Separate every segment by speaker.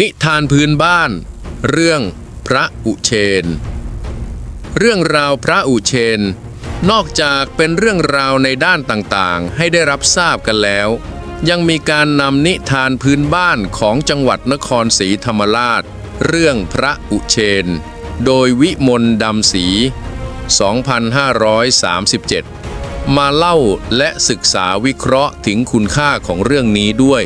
Speaker 1: นิทานพื้นบ้าน เรื่องพระอุเชน เรื่องราวพระอุเชน นอกจากเป็นเรื่องราวในด้านต่างๆ ให้ได้รับทราบกันแล้ว ยังมีการนำนิทานพื้นบ้านของจังหวัดนครศรีธรรมราช เรื่องพระอุเชน โดยวิมลดำศรี2537 มาเล่าและศึกษาวิเคราะห์ถึงคุณค่าของเรื่องนี้ด้วย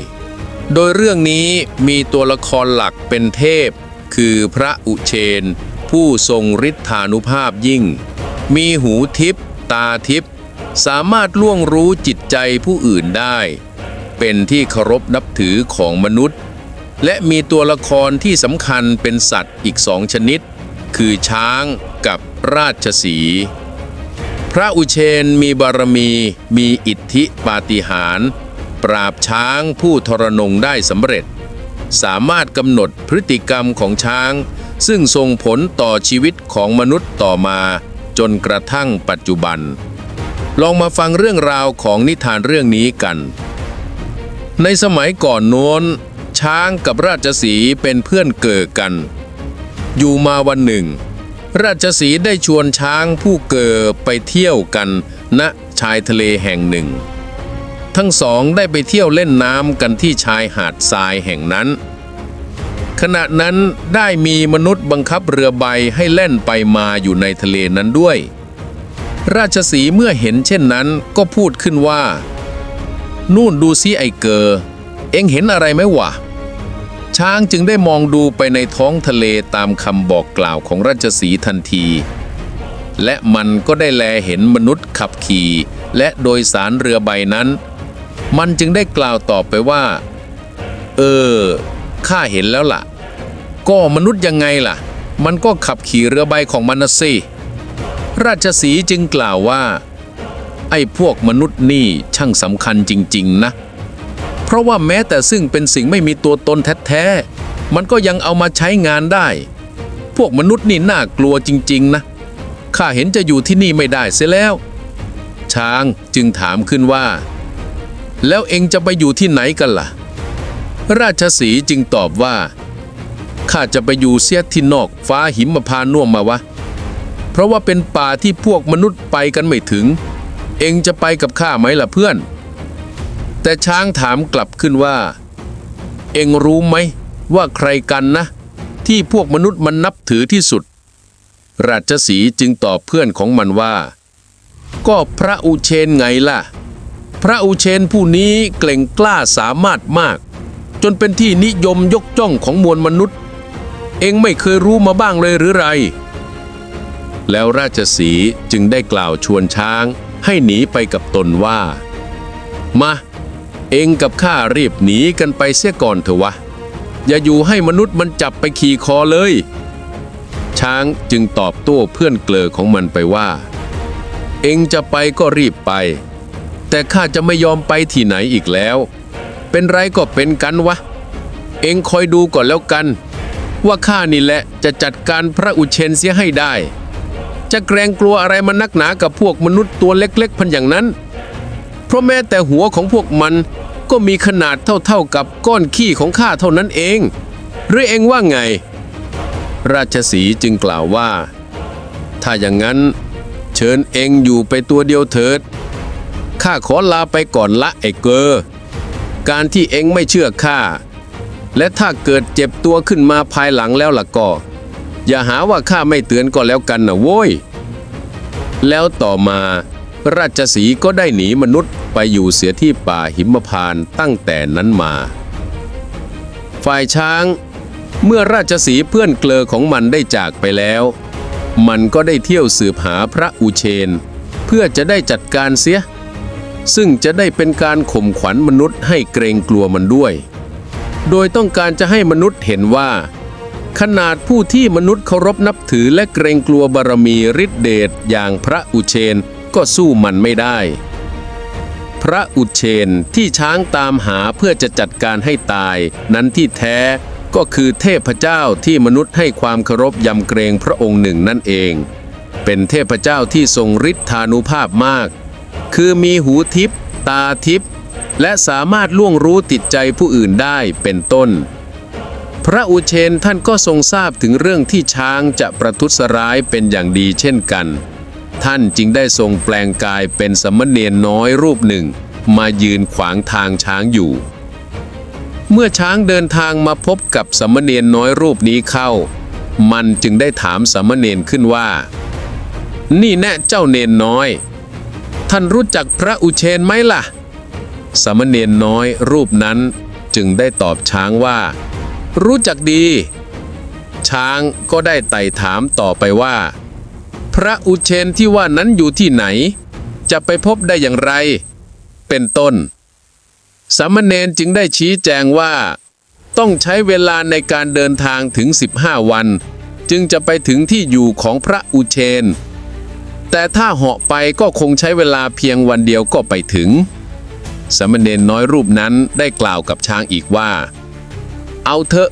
Speaker 1: โดยเรื่องนี้มีตัวละครหลักเป็นเทพ คือพระอุเชน ผู้ทรงฤทธานุภาพยิ่ง มีหูทิพตาทิพสามารถล่วงรู้จิตใจผู้อื่นได้ เป็นที่เคารพนับถือของมนุษย์ และมีตัวละครที่สำคัญเป็นสัตว์อีกสองชนิด คือช้างกับราชสีพระอุเชนมีบารมี มีอิทธิปาฏิหาริย์ ปราบช้างผู้ทรนงได้สำเร็จ สามารถกำหนดพฤติกรรมของช้าง ซึ่งส่งผลต่อชีวิตของมนุษย์ต่อมาจนกระทั่งปัจจุบัน ลองมาฟังเรื่องราวของนิทานเรื่องนี้กัน ในสมัยก่อนโน้น ช้างกับราชสีเป็นเพื่อนเกิดกัน อยู่มาวันหนึ่ง ราชสีได้ชวนช้างผู้เกิดไปเที่ยวกันณชายทะเลแห่งหนึ่ง ทั้งสองได้ไปเที่ยวเล่นน้ำกันที่ชายหาดทรายแห่งนั้น ขณะนั้นได้มีมนุษย์บังคับเรือใบให้เล่นไปมาอยู่ในทะเลนั้นด้วย ราชสีเมื่อเห็นเช่นนั้นก็พูดขึ้นว่า นู่นดูซิไอเกอ เอ็งเห็นอะไรไหมวะช้างจึงได้มองดูไปในท้องทะเลตามคำบอกกล่าวของราชสีทันที และมันก็ได้แลเห็นมนุษย์ขับขี่ และโดยสารเรือใบนั้น มันจึงได้กล่าวตอบไปว่า เออ ข้าเห็นแล้วล่ะ ก็มนุษย์ยังไงล่ะ มันก็ขับขี่เรือใบของมันนะสิราชสีจึงกล่าวว่า ไอ้พวกมนุษย์นี่ช่างสำคัญจริง ๆ นะ เพราะว่าแม้แต่ซึ่งเป็นสิ่งไม่มีตัวตนแท้ๆ มันก็ยังเอามาใช้งานได้ พวกมนุษย์นี่น่ากลัวจริง ๆ นะ ข้าเห็นจะอยู่ที่นี่ไม่ได้เสียแล้ว ช้างจึงถามขึ้นว่า แล้วเองจะไปอยู่ที่ไหนกันล่ะ ราชสีจึงตอบว่า ข้าจะไปอยู่เสียที่นอกฟ้าหิมพานต์น่วมมาวะ เพราะว่าเป็นป่าที่พวกมนุษย์ไปกันไม่ถึง เองจะไปกับข้าไหมล่ะเพื่อน แต่ช้างถามกลับขึ้นว่า เองรู้ไหมว่าใครกันนะ ที่พวกมนุษย์มันนับถือที่สุด ราชสีจึงตอบเพื่อนของมันว่า ก็พระอุเชนไงล่ะ ระอุเชนผู้นี้เกล่งกล้าสามารถมาก จนเป็นที่นิยมยกจ้องของมวลมนุษย์ เองไม่เคยรู้มาบ้างเลยหรือไร แล้วราชสีจึงได้กล่าวชวนช้างให้หนีไปกับตนว่า มา เองกับข้ารีบหนีกันไปเสียก่อนเถอะวะ อย่าอยู่ให้มนุษย์มันจับไปขี่คอเลย ช้างจึงตอบโต้เพื่อนเกลอของมันไปว่า เองจะไปก็รีบไป แต่ข้าจะไม่ยอมไปที่ไหนอีกแล้ว เป็นไรก็เป็นกันวะ เองคอยดูก่อนแล้วกัน ว่าข้านี่แหละจะจัดการพระอุเชนเสียให้ได้ จะเกรงกลัวอะไรมันนักหนากับพวกมนุษย์ตัวเล็กๆพันอย่างนั้น เพราะแม้แต่หัวของพวกมันก็มีขนาดเท่าๆกับก้อนขี้ของข้าเท่านั้นเอง หรือเองว่าไง ราชสีจึงกล่าวว่า ถ้าอย่างนั้น เชิญเองอยู่ไปตัวเดียวเถิด ข้าขอลาไปก่อนละไอ้เกอการที่เองไม่เชื่อข้าและถ้าเกิดเจ็บตัวขึ้นมาภายหลังแล้วล่ะก็ อย่าหาว่าข้าไม่เตือนก็แล้วกันนะโว้ย แล้วต่อมาราชสีก็ได้หนีมนุษย์ไปอยู่เสียที่ป่าหิมพานตั้งแต่นั้นมา ฝ่ายช้าง เมื่อราชสีเพื่อนเกลอของมันได้จากไปแล้ว มันก็ได้เที่ยวสืบหาพระอุเชน เพื่อจะได้จัดการเสีย ซึ่งจะได้เป็นการข่มขวัญมนุษย์ให้เกรงกลัวมันด้วย โดยต้องการจะให้มนุษย์เห็นว่า ขนาดผู้ที่มนุษย์เคารพนับถือและเกรงกลัวบารมีฤทธิเดชอย่างพระอุเชนก็สู้มันไม่ได้ พระอุเชนที่ช้างตามหาเพื่อจะจัดการให้ตาย นั้นที่แท้ก็คือเทพเจ้าที่มนุษย์ให้ความเคารพยำเกรงพระองค์หนึ่งนั่นเอง เป็นเทพเจ้าที่ทรงฤทธานุภาพมาก คือมีหูทิพตาทิพและสามารถล่วงรู้ติดใจผู้อื่นได้เป็นต้นพพระอุเชนท่านก็ทรงทราบถึงเรื่องที่ช้างจะประทุษร้ายเป็นอย่างดีเช่นกัน ท่านจึงได้ทรงแปลงกายเป็นสมณเณรน้อยรูปหนึ่ง มายืนขวางทางช้างอยู่ เมื่อช้างเดินทางมาพบกับสมณเณรน้อยรูปนี้เข้า มันจึงได้ถามสมณเณรขึ้นว่า นี่แน่เจ้าเนนน้อย ท่านรู้จักพระอุเชนไหมล่ะสมณเณรน้อยรูปนั้นจึงได้ตอบช้างว่า รู้จักดี ช้างก็ได้ไต่ถามต่อไปว่า พระอุเชนที่ว่านั้นอยู่ที่ไหน จะไปพบได้อย่างไร เป็นต้น สามเณรจึงได้ชี้แจงว่า ต้องใช้เวลาในการเดินทางถึง 15 วัน จึงจะไปถึงที่อยู่ของพระอุเชน แต่ถ้าเหาะไปก็คงใช้เวลาเพียงวันเดียวก็ไปถึงสามเณรน้อยรูปนั้นได้กล่าวกับช้างอีกว่า เอาเถอะ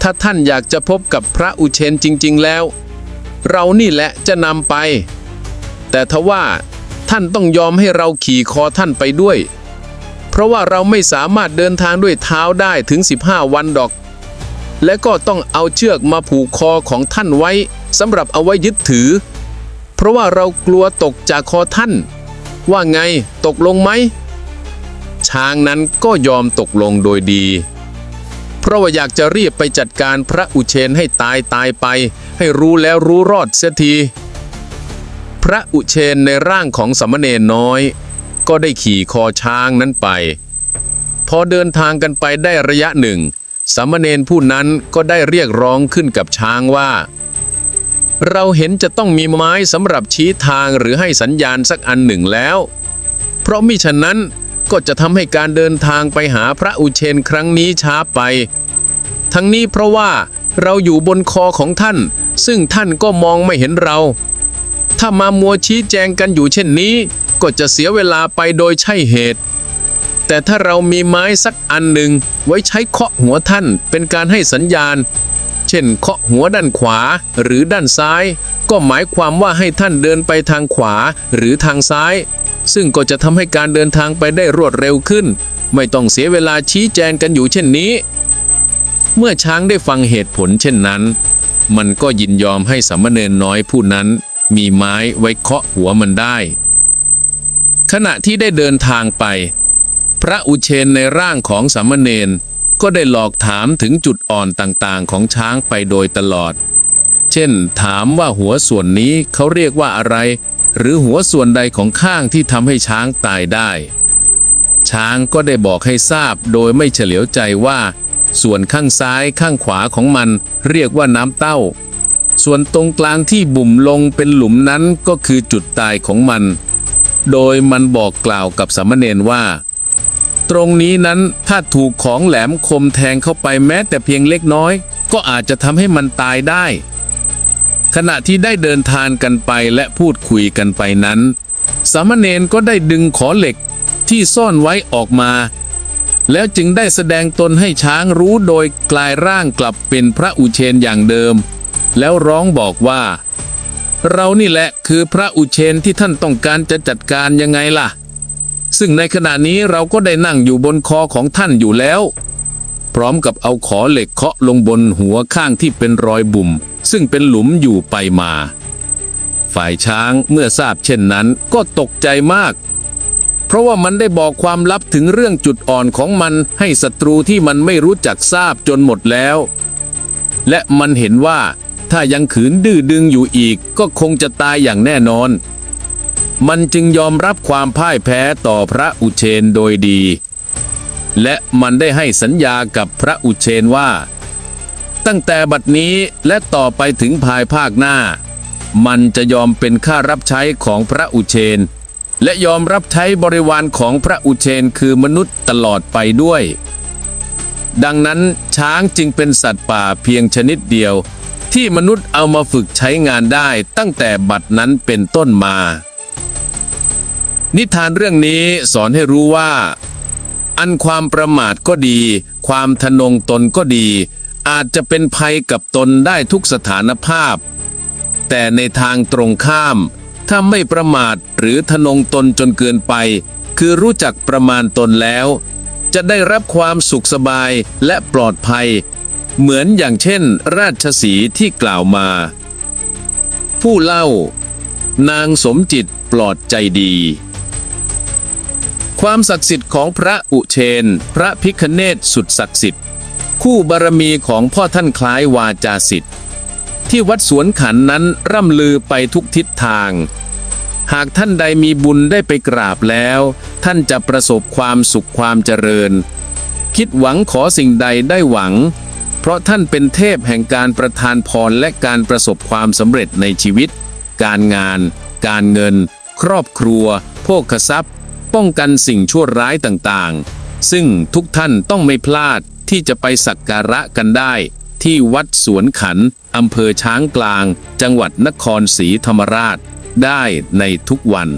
Speaker 1: ถ้าท่านอยากจะพบกับพระอุเชนจริง ๆ แล้ว เรานี่แหละจะนำไป แต่ทว่าท่านต้องยอมให้เราขี่คอท่านไปด้วย เพราะว่าเราไม่สามารถเดินทางด้วยเท้าได้ถึง 15 วันดอก และก็ต้องเอาเชือกมาผูกคอของท่านไว้สำหรับเอาไว้ยึดถือ เพราะว่าเรากลัวตกจากคอท่าน ว่าไงตกลงไหม ช้างนั้นก็ยอมตกลงโดยดี เพราะว่าอยากจะรีบไปจัดการพระอุเชนให้ตายตายไป ให้รู้แล้วรู้รอดเสียที พระอุเชนในร่างของสามเณรน้อย ก็ได้ขี่คอช้างนั้นไป พอเดินทางกันไปได้ระยะหนึ่งสามเณรผู้นั้นก็ได้เรียกร้องขึ้นกับช้างว่า เราเห็นจะต้องมีไม้สำหรับชี้ทางหรือให้สัญญาณสักอันหนึ่งแล้ว เพราะมิฉะนั้นก็จะทำให้การเดินทางไปหาพระอุเชนครั้งนี้ช้าไป ทั้งนี้เพราะว่าเราอยู่บนคอของท่าน ซึ่งท่านก็มองไม่เห็นเรา ถ้ามามัวชี้แจงกันอยู่เช่นนี้ ก็จะเสียเวลาไปโดยใช่เหตุ แต่ถ้าเรามีไม้สักอันหนึ่งไว้ใช้เคาะหัวท่านเป็นการให้สัญญาณ เช่นเคาะหัวด้านขวาหรือด้านซ้าย ก็หมายความว่าให้ท่านเดินไปทางขวาหรือทางซ้าย ซึ่งก็จะทำให้การเดินทางไปได้รวดเร็วขึ้น ไม่ต้องเสียเวลาชี้แจงกันอยู่เช่นนี้ เมื่อช้างได้ฟังเหตุผลเช่นนั้น มันก็ยินยอมให้สามเณรน้อยผู้นั้น มีไม้ไว้เคาะหัวมันได้ ขณะที่ได้เดินทางไป พระอุเชนในร่างของสามเณร ก็ได้หลอกถามถึงจุดอ่อนต่างๆ ของช้างไปโดยตลอด เช่น ถามว่าหัวส่วนนี้เขาเรียกว่าอะไร หรือหัวส่วนใดของข้างที่ทำให้ช้างตายได้ ช้างก็ได้บอกให้ทราบโดยไม่เฉลียวใจว่า ส่วนข้างซ้ายข้างขวาของมันเรียกว่าน้ำเต้า ส่วนตรงกลางที่บุ่มลงเป็นหลุมนั้นก็คือจุดตายของมัน โดยมันบอกกล่าวกับสามเณรว่า ตรงนี้นั้นถ้าถูกของแหลมคมแทงเข้าไปแม้แต่เพียงเล็กน้อย ก็อาจจะทำให้มันตายได้ ขณะที่ได้เดินทางกันไปและพูดคุยกันไปนั้น สามเณรก็ได้ดึงขอเหล็กที่ซ่อนไว้ออกมา แล้วจึงได้แสดงตนให้ช้างรู้โดยกลายร่างกลับเป็นพระอุเชนอย่างเดิม แล้วร้องบอกว่า เรานี่แหละคือพระอุเชนที่ท่านต้องการจะจัดการยังไงล่ะ ซึ่งในขณะนี้เราก็ได้นั่งอยู่บนคอของท่านอยู่แล้ว พร้อมกับเอาขอเหล็กเคาะลงบนหัวข้างที่เป็นรอยบุ่ม ซึ่งเป็นหลุมอยู่ไปมา ฝ่ายช้างเมื่อทราบเช่นนั้นก็ตกใจมาก เพราะว่ามันได้บอกความลับถึงเรื่องจุดอ่อนของมันให้ศัตรูที่มันไม่รู้จักทราบจนหมดแล้ว และมันเห็นว่าถ้ายังขืนดื้อดึงอยู่อีกก็คงจะตายอย่างแน่นอน มันจึงยอมรับความพ่ายแพ้ต่อพระอุเชนโดยดี และมันได้ให้สัญญากับพระอุเชนว่า ตั้งแต่บัดนี้และต่อไปถึงภายภาคหน้า มันจะยอมเป็นข้ารับใช้ของพระอุเชน และยอมรับใช้บริวารของพระอุเชนคือมนุษย์ตลอดไปด้วย ดังนั้นช้างจึงเป็นสัตว์ป่าเพียงชนิดเดียว ที่มนุษย์เอามาฝึกใช้งานได้ตั้งแต่บัดนั้นเป็นต้นมา นิทานเรื่องนี้สอนให้รู้ว่า อันความประมาทก็ดี ความทะนงตนก็ดี อาจจะเป็นภัยกับตนได้ทุกสถานภาพ แต่ในทางตรงข้าม ถ้าไม่ประมาทหรือทะนงตนจนเกินไป คือรู้จักประมาณตนแล้ว จะได้รับความสุขสบายและปลอดภัย
Speaker 2: เหมือนอย่างเช่น ราชสีที่กล่าวมา ผู้เล่า นางสมจิตปลอดใจดี ความศักดิ์สิทธิ์ของพระอุเชน พระพิคเนศสุดศักดิ์สิทธิ์ คู่บารมีของพ่อท่านคล้ายวาจาสิทธิ์ ที่วัดสวนขันนั้นร่ำลือไปทุกทิศทาง หากท่านใดมีบุญได้ไปกราบแล้ว ท่านจะประสบความสุขความเจริญ คิดหวังขอสิ่งใดได้หวัง เพราะท่านเป็นเทพแห่งการประทานพรและการประสบความสำเร็จในชีวิต การงาน การเงิน ครอบครัว โภคทรัพย์ ป้องกันสิ่งชั่วร้ายต่างๆ ซึ่งทุกท่านต้องไม่พลาดที่จะไปสักการะกันได้ ที่วัดสวนขันอำเภอช้างกลาง จังหวัดนครศรีธรรมราช ได้ในทุกวัน